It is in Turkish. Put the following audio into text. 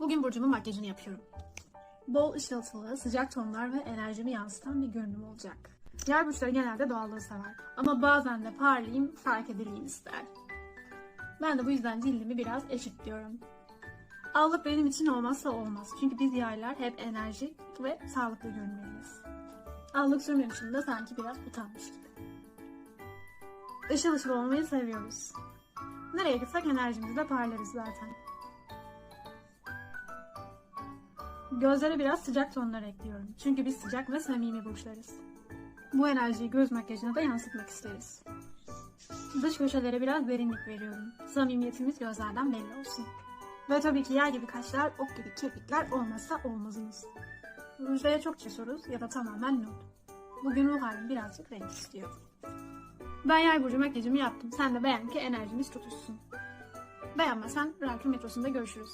Bugün Burcu'nun makyajını yapıyorum. Bol ışıltılı, sıcak tonlar ve enerjimi yansıtan bir görünüm olacak. Yay burçları genelde doğallığı sever. Ama bazen de parlayayım, fark edileyim ister. Ben de bu yüzden cildimi biraz eşitliyorum. Allık benim için olmazsa olmaz. Çünkü biz yaylar hep enerjik ve sağlıklı görünmeliyiz. Allık sürmemişim de sanki biraz utanmış gibi. Işıl ışıl olmayı seviyoruz. Nereye gitsek enerjimizle parlarız zaten. Gözlere biraz sıcak tonlar ekliyorum. Çünkü biz sıcak ve samimi burçlarız. Bu enerjiyi göz makyajına da yansıtmak isteriz. Dış köşelere biraz derinlik veriyorum. Samimiyetimiz gözlerden belli olsun. Ve tabii ki yay gibi kaşlar, ok gibi kirpikler olmazsa olmazımız. Rujaya çok cesuruz ya da tamamen nude. Bugün ruh halim birazcık renk istiyor. Ben yay burcu makyajımı yaptım. Sen de beğen ki enerjimiz tutuşsun. Beğenmezsen Rakı metrosunda görüşürüz.